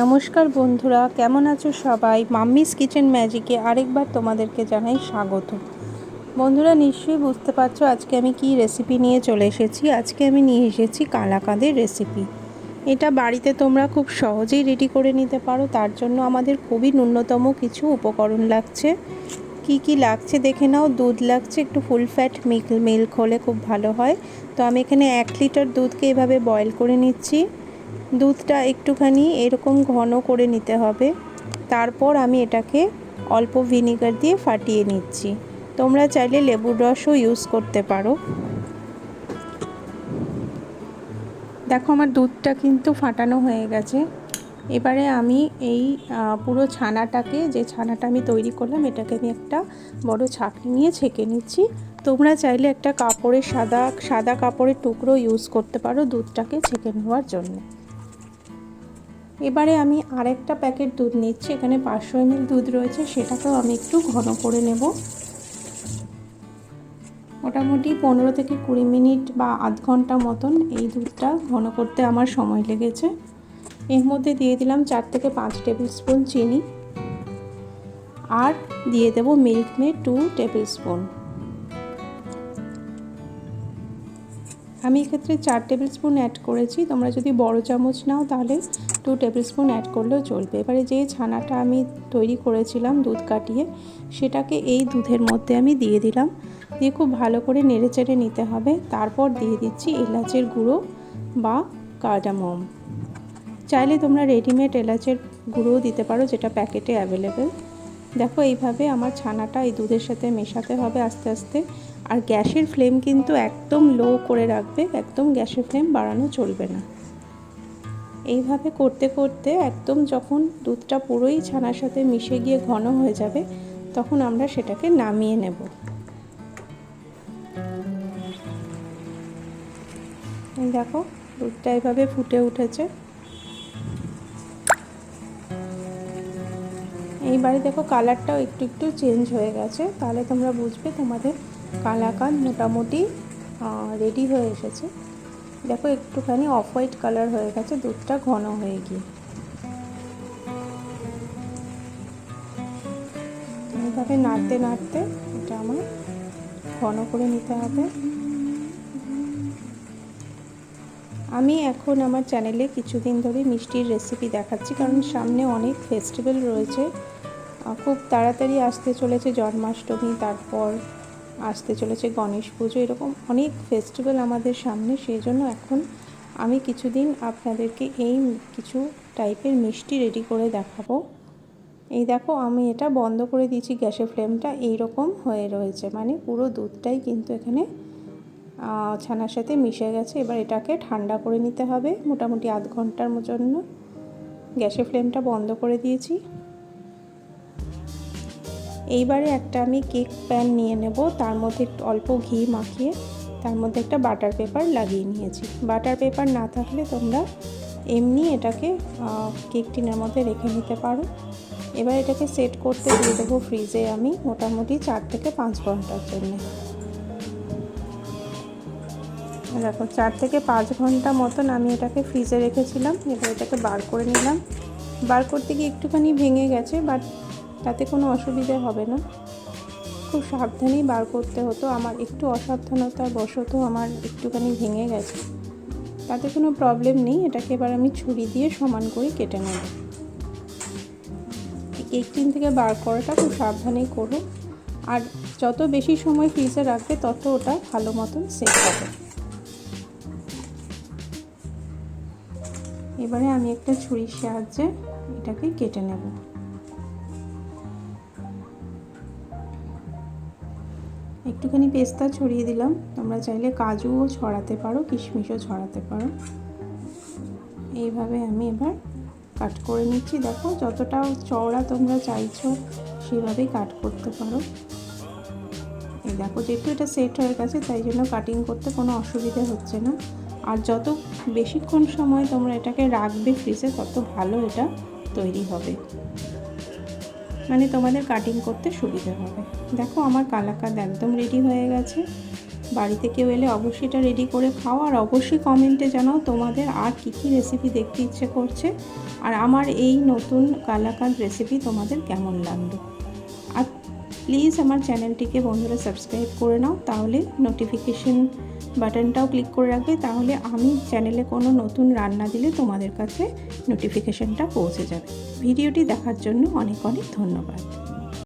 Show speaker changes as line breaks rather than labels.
নমস্কার বন্ধুরা, কেমন আছো সবাই? মাম্মিস কিচেন ম্যাজিকে আরেকবার তোমাদেরকে জানাই স্বাগত। বন্ধুরা, নিশ্চয়ই বুঝতে পারছ আজকে আমি কি রেসিপি নিয়ে চলে এসেছি। আজকে আমি নিয়ে এসেছি কালাকাঁদের রেসিপি এটা বাড়িতে তোমরা খুব সহজেই রেডি করে নিতে পারো। তার জন্য আমাদের খুবই ন্যূনতম কিছু উপকরণ লাগছে। কি কি লাগছে দেখে নাও। দুধ লাগছে, একটু ফুল ফ্যাট মিল্ক মিল্ক হলে খুব ভালো হয়। তো আমি এখানে এক লিটার দুধকে এভাবে বয়েল করে নিচ্ছি। দুধটা একটুখানি এরকম ঘন করে নিতে হবে। তারপর আমি এটাকে অল্প ভিনিগার দিয়ে ফাটিয়ে নিচ্ছি। তোমরা চাইলে লেবুর রসও ইউজ করতে পারো। দেখো আমার দুধটা কিন্তু ফাটানো হয়ে গেছে। এবারে আমি এই পুরো ছানাটাকে, যে ছানাটা আমি তৈরি করলাম, এটাকে আমি একটা বড় ছাঁকনি নিয়ে ছেঁকে নিচ্ছি। তোমরা চাইলে একটা কাপড়ের সাদা সাদা কাপড়ের টুকরো ইউজ করতে পারো দুধটাকে ছেঁকে নেওয়ার জন্য। এবারে আমি আরেকটা প্যাকেট দুধ নিচ্ছি, এখানে পাঁচশো এমএল দুধ রয়েছে, সেটাকেও আমি একটু ঘন করে নেব। মোটামুটি পনেরো থেকে কুড়ি মিনিট বা আধ ঘণ্টা মতন এই দুধটা ঘন করতে আমার সময় লেগেছে। এর মধ্যে দিয়ে দিলাম চার থেকে পাঁচ টেবিল স্পুন চিনি। আর দিয়ে দেব মিল্ক মে টু টেবিল স্পুন আমি এক্ষেত্রে চার টেবিল স্পুন অ্যাড করেছি। তোমরা যদি বড় চামচ নাও তাহলে টু টেবিল স্পুন অ্যাড করলেও চলবে। এবারে যে ছানাটা আমি তৈরি করেছিলাম দুধ কাটিয়ে, সেটাকে এই দুধের মধ্যে আমি দিয়ে দিলাম। দিয়ে খুব ভালো করে নেড়ে চেড়ে নিতে হবে। তারপর দিয়ে দিচ্ছি এলাচের গুঁড়ো বা কার্ডামম। চাইলে তোমরা রেডিমেড এলাচের গুঁড়োও দিতে পারো, যেটা প্যাকেটে অ্যাভেলেবেল দেখো, এইভাবে আমার ছানাটা এই দুধের সাথে মেশাতে হবে আস্তে আস্তে। আর গ্যাসের ফ্লেম কিন্তু একদম লো করে রাখবে, একদম গ্যাসের ফ্লেম বাড়ানো চলবে না। এইভাবে করতে করতে একদম যখন দুধটা পুরোই ছানার সাথে মিশে গিয়ে ঘন হয়ে যাবে, তখন আমরা সেটাকে নামিয়ে নেব। দেখো, দুধটা এভাবে ফুটে উঠেছে। এইবারে দেখো কালারটাও একটু একটু চেঞ্জ হয়ে গেছে, তাহলে তোমরা বুঝবে তোমাদের কালাকান মোটামুটি রেডি হয়ে এসেছে। দেখো, একটুখানি অফ হোয়াইট কালার হয়ে গেছে, দুধটা ঘন হয়ে গিয়ে। এইভাবে নাড়তে নাড়তে এটা আমার ঘন করে নিতে হবে। আমি এখন আমার চ্যানেলে কিছুদিন ধরে মিষ্টির রেসিপি দেখাচ্ছি, কারণ সামনে অনেক ফেস্টিভ্যাল রয়েছে। খুব তাড়াতাড়ি আসতে চলেছে জন্মাষ্টমী, তারপর আসতে চলেছে গণেশ পুজো। এরকম অনেক ফেস্টিভ্যাল আমাদের সামনে সেই জন্য এখন আমি কিছুদিন আপনাদেরকে এই কিছু টাইপের মিষ্টি রেডি করে দেখাবো। এই দেখো, আমি এটা বন্ধ করে দিয়েছি গ্যাসের ফ্লেমটা এই রকম হয়ে রয়েছে। মানে পুরো দুধটাই কিন্তু এখানে ছানার সাথে মিশে গেছে। এবার এটাকে ঠান্ডা করে নিতে হবে, মোটামুটি আধ ঘণ্টার জন্য। গ্যাসের ফ্লেমটা বন্ধ করে দিয়েছি। এইবারে একটা আমি কেক প্যান নিয়ে নেব। তার মধ্যে একটু অল্প ঘি মাখিয়ে তার মধ্যে একটা বাটার পেপার লাগিয়ে নিয়েছি। বাটার পেপার না থাকলে তোমরা এমনি এটাকে কেক টিনের মধ্যে রেখে নিতে পারো। এবার এটাকে সেট করতে দিয়ে দেবো ফ্রিজে আমি মোটামুটি চার থেকে পাঁচ ঘণ্টার জন্য। দেখো, চার থেকে পাঁচ ঘণ্টা মতন আমি এটাকে ফ্রিজে রেখেছিলাম। এবার এটাকে বার করে নিলাম। বার করতে গিয়ে একটুখানি ভেঙে গেছে, বাট তাতে কোনো অসুবিধে হবে না। খুব সাবধানেই বার করতে হতো। আমার একটু অসাবধানতার বশত আমার একটুখানি ভেঙে গেছে। তাতে কোনো প্রবলেম নেই। এটাকে এবার আমি ছুরি দিয়ে সমান করে কেটে নেব। কেক টিন থেকে বার করাটা খুব সাবধানেই করো। আর যত বেশি সময় ফ্রিজে রাখবে, তত ওটা ভালো মতন সেট হবে। এবারে আমি একটা ছুরির সাহায্যে এটাকে কেটে নেব। একটুখানি পেস্তা ছড়িয়ে দিলাম। তোমরা চাইলে কাজুও ছড়াতে পারো, কিশমিশও ছড়াতে পারো। এইভাবে আমি এবার কাট করে নিচ্ছি। দেখো, যতটা চওড়া তোমরা চাইছো, সেভাবেই কাট করতে পারো। এই দেখো, যেহেতু এটা সেট হয়ে গেছে, তাই জন্য কাটিং করতে কোনো অসুবিধা হচ্ছে না। আর যত বেশিক্ষণ সময় তোমরা এটাকে রাখবে ফ্রিজে তত ভালো এটা তৈরি হবে। মানে তোমাদের কাটিং করতে সুবিধা হবে। দেখো আমার কালাকাদ একদম রেডি হয়ে গেছে। বাড়িতে কেউ এলে অবশ্যই এটা রেডি করে খাও আর অবশ্যই কমেন্টে জানাও তোমাদের আর কী কী রেসিপি দেখতে ইচ্ছে করছে। আর আমার এই নতুন কালাকান রেসিপি তোমাদের কেমন লাগল। প্লিজ আমার চ্যানেলটিকে বন্ধুরা সাবস্ক্রাইব করে নাও, তাহলে নোটিফিকেশন বাটনটাও ক্লিক করে রাখবে, তাহলে আমি চ্যানেলে কোনো নতুন রান্না দিলে তোমাদের কাছে নোটিফিকেশানটা পৌঁছে যাবে। ভিডিওটি দেখার জন্য অনেক অনেক ধন্যবাদ।